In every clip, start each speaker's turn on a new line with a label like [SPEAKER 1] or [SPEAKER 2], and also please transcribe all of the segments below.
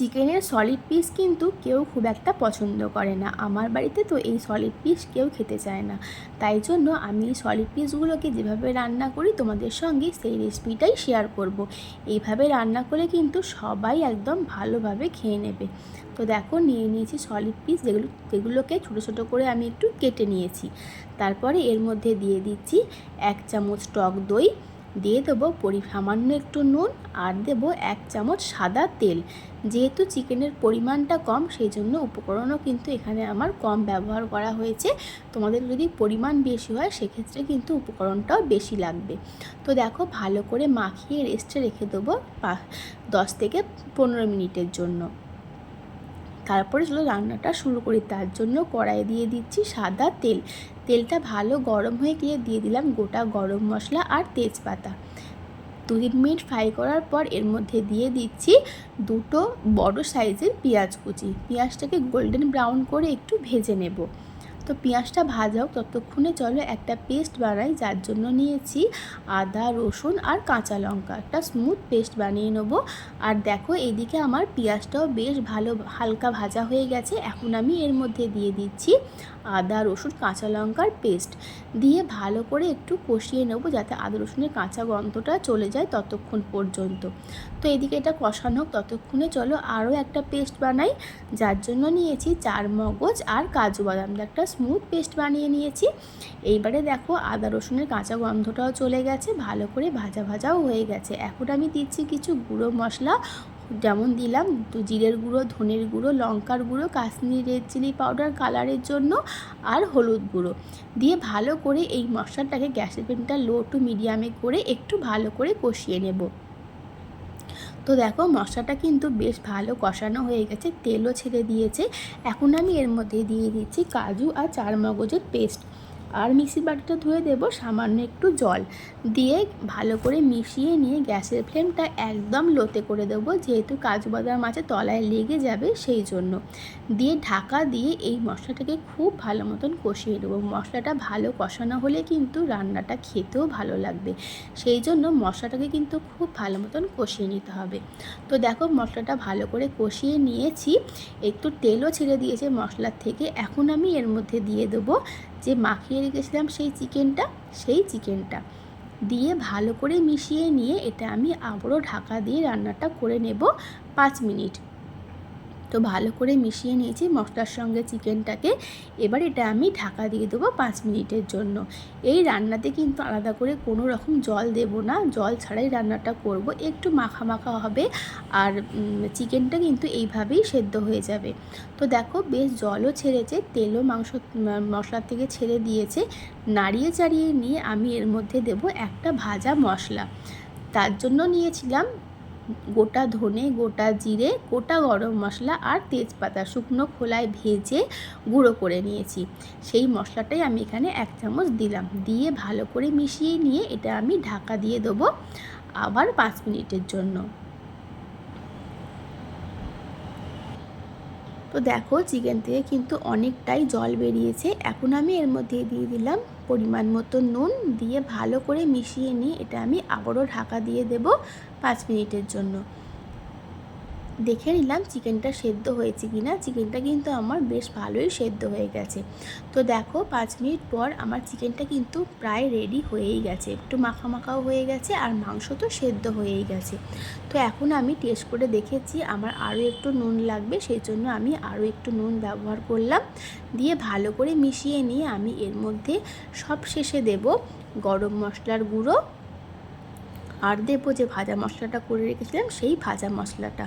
[SPEAKER 1] চিকেনের solid piece কিন্তু কেউ খুব একটা পছন্দ করে না। আমার বাড়িতে তো এই সলিড পিস কেউ খেতে চায় না। তাই জন্য আমি এই সলিড পিসগুলোকে যেভাবে রান্না করি, তোমাদের সঙ্গে সেই রেসিপিটাই শেয়ার করব। এইভাবে রান্না করে কিন্তু সবাই একদম ভালোভাবে খেয়ে নেবে। তো দেখো, নিয়ে নিয়েছি সলিড পিস যেগুলো, যেগুলোকে ছোটো ছোটো করে আমি একটু কেটে নিয়েছি। তারপরে এর মধ্যে দিয়ে দিচ্ছি এক চামচ টক দই দিয়ে দেবো পরি সামান্য একটু নুন আর দেবো এক চামচ সাদা তেল। যেহেতু চিকেনের পরিমাণটা কম সেই জন্য উপকরণও কিন্তু এখানে আমার কম ব্যবহার করা হয়েছে। তোমাদের যদি পরিমাণ বেশি হয়, সেক্ষেত্রে কিন্তু উপকরণটাও বেশি লাগবে। তো দেখো, ভালো করে মাখিয়ে রেস্টে রেখে দেবো দশ থেকে পনেরো মিনিটের জন্য। তারপরে চলো রান্নাটা শুরু করি। তার জন্য কড়াই দিয়ে দিচ্ছি সাদা তেল। তেলটা ভালো গরম হয়ে গিয়ে দিয়ে দিলাম গোটা গরম মশলা আর তেজপাতা। দু তিন মিনিট ফ্রাই করার পর এর মধ্যে দিয়ে দিচ্ছি দুটো বড় সাইজের পেঁয়াজ কুচি। পেঁয়াজটাকে গোল্ডেন ব্রাউন করে একটু ভেজে নেব। তো পেঁয়াজটা ভাজা হোক, ততক্ষণে চলো একটা পেস্ট বানাই, যার জন্য নিয়েছি আদা, রসুন আর কাঁচা লঙ্কা। একটা স্মুথ পেস্ট বানিয়ে নেব। আর দেখো এদিকে আমার পেঁয়াজটাও বেশ ভালো, হালকা ভাজা হয়ে গেছে। এখন আমি এর মধ্যে দিয়ে দিচ্ছি আদা, রসুন, কাঁচা লঙ্কার পেস্ট। দিয়ে ভালো করে একটু কষিয়ে নেব, যাতে আদা, রসুনের কাঁচা গন্ধটা চলে যায় ততক্ষণ পর্যন্ত। তো এদিকে এটা কষানো হোক, ততক্ষণে চলো আরও একটা পেস্ট বানাই, যার জন্য নিয়েছি চার মগজ আর কাজু বাদাম। একটা স্মুথ পেস্ট বানিয়ে নিয়েছি। এইবারে দেখো আদা, রসুনের কাঁচা গন্ধটাও চলে গেছে, ভালো করে ভাজা ভাজাও হয়ে গেছে। এখন আমি দিচ্ছি কিছু গুঁড়ো মশলা, যেমন দিলাম জিরের গুঁড়ো, ধনের গুঁড়ো, লঙ্কার গুঁড়ো, কাশ্মীরি রেড চিলি পাউডার কালারের জন্য আর হলুদ গুঁড়ো। দিয়ে ভালো করে এই মশলাটাকে গ্যাসের ফ্লেমটা লো টু মিডিয়ামে করে একটু ভালো করে কষিয়ে নেব। তো দেখো মশলাটা কিন্তু বেশ ভালো কষানো হয়ে গেছে, তেলও ছেড়ে দিয়েছে। এখন আমি এর মধ্যে দিয়ে দিচ্ছি কাজু আর চার মগজের পেস্ট। আর মিক্সির বাটিটা ধুয়ে দেবো, সামান্য একটু জল দিয়ে ভালো করে মিশিয়ে নিয়ে গ্যাসের ফ্লেমটা একদম লোতে করে দেবো, যেহেতু কাজু বাদাম আছে তলায় লেগে যাবে সেই জন্য। দিয়ে ঢাকা দিয়ে এই মশলাটাকে খুব ভালো মতন কষিয়ে দেবো মশলাটা ভালো কষানো হলে কিন্তু রান্নাটা খেতেও ভালো লাগবে। সেই জন্য মশলাটাকে কিন্তু খুব ভালো মতন কষিয়ে নিতে হবে। তো দেখো মশলাটা ভালো করে কষিয়ে নিয়েছি। একটু তেলও ছেড়ে দিয়েছে মশলার থেকে। এখন আমি এর মধ্যে দিয়ে দেবো যে মাখিয়ে রেখেছিলাম সেই চিকেনটা সেই চিকেনটা। দিয়ে ভালো করে মিশিয়ে নিয়ে এটা আমি আবারও ঢাকা দিয়ে রান্নাটা করে নেব পাঁচ মিনিট। তো ভালো করে মিশিয়ে নিয়েছি মশলার সঙ্গে চিকেনটাকে। এবার এটা আমি ঢাকা দিয়ে দেবো পাঁচ মিনিটের জন্য। এই রান্নাতে কিন্তু আলাদা করে কোনো রকম জল দেব না। জল ছাড়াই রান্নাটা করব। একটু মাখা মাখা হবে আর চিকেনটা কিন্তু এইভাবেই সেদ্ধ হয়ে যাবে। তো দেখো বেশ জলও ছেড়েছে, তেলও মাংস মশলার থেকে ছেড়ে দিয়েছে। নাড়িয়ে চাড়িয়ে নিয়ে আমি এর মধ্যে দেব একটা ভাজা মশলা। তার জন্য নিয়েছিলাম গোটা ধনে, গোটা জিরে, গোটা গরম মশলা আর তেজপাতা শুকনো খোলায় ভেজে গুঁড়ো করে নিয়েছি। সেই মশলাটাই আমি এখানে এক চামচ দিলাম। দিয়ে ভালো করে মিশিয়ে নিয়ে এটা আমি ঢাকা দিয়ে দেবো আবার পাঁচ মিনিটের জন্য। তো দেখো চিকেন থেকে কিন্তু অনেকটাই জল বেরিয়েছে। এখন আমি এর মধ্যে দিয়ে দিলাম পরিমাণ মতো নুন দিয়ে ভালো করে মিশিয়ে নিয়ে এটা আমি আবারও ঢাকা দিয়ে দেব পাঁচ মিনিটের জন্য। দেখে নিলাম চিকেনটা সেদ্ধ হয়েছে কি না। চিকেনটা কিন্তু আমার বেশ ভালোই সেদ্ধ হয়ে গেছে। তো দেখো, পাঁচ মিনিট পর আমার চিকেনটা কিন্তু প্রায় রেডি হয়েই গেছে। একটু মাখা মাখাও হয়ে গেছে আর মাংস তো সেদ্ধ হয়েই গেছে। তো এখন আমি টেস্ট করে দেখেছি, আমার আরও একটু নুন লাগবে, সেই জন্য আমি আরও একটু নুন ব্যবহার করলাম। দিয়ে ভালো করে মিশিয়ে নিয়ে আমি এর মধ্যে সব শেষে দেব গরম মশলার গুঁড়ো আর দেবো যে ভাজা মশলাটা করে রেখেছিলাম, সেই ভাজা মশলাটা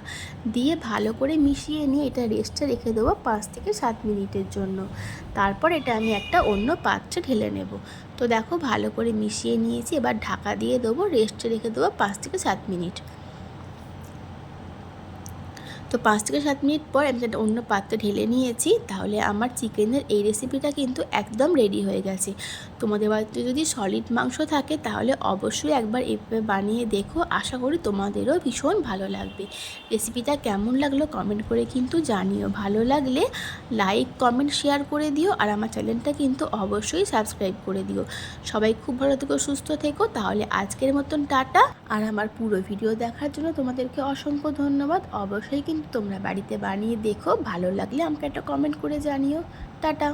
[SPEAKER 1] দিয়ে ভালো করে মিশিয়ে নিয়ে এটা রেস্টে রেখে দেবো পাঁচ থেকে সাত মিনিটের জন্য। তারপর এটা আমি একটা অন্য পাত্রে ঢেলে নেব। তো দেখো ভালো করে মিশিয়ে নিয়েছি, এবার ঢাকা দিয়ে দেবো রেস্টে রেখে দেবো পাঁচ থেকে সাত মিনিট। তো পাঁচ থেকে সাত মিনিট পর আমি একটা অন্য পাত্রে ঢেলে নিয়েছি, তাহলে আমার চিকেনের এই রেসিপিটা কিন্তু একদম রেডি হয়ে গেছে। তোমাদের বাড়িতে যদি সলিড মাংস থাকে, তাহলে অবশ্যই একবার এভাবে বানিয়ে দেখো। আশা করি তোমাদেরও ভীষণ ভালো লাগবে। রেসিপিটা কেমন লাগল কমেন্ট করে কিন্তু জানিও। ভালো লাগলে লাইক কমেন্ট শেয়ার করে দিও আর আমার চ্যানেলটা কিন্তু অবশ্যই সাবস্ক্রাইব করে দিও। সবাই খুব ভালো থেকো, সুস্থ থেকো। তাহলে আজকের মতন টাটা। আর আমার পুরো ভিডিও দেখার জন্য তোমাদেরকে অসংখ্য ধন্যবাদ। অবশ্যই কিন্তু তোমরা বাড়িতে বানিয়ে দেখো ভালো লাগলে আমাকে একটা কমেন্ট করে জানিও। টাটা।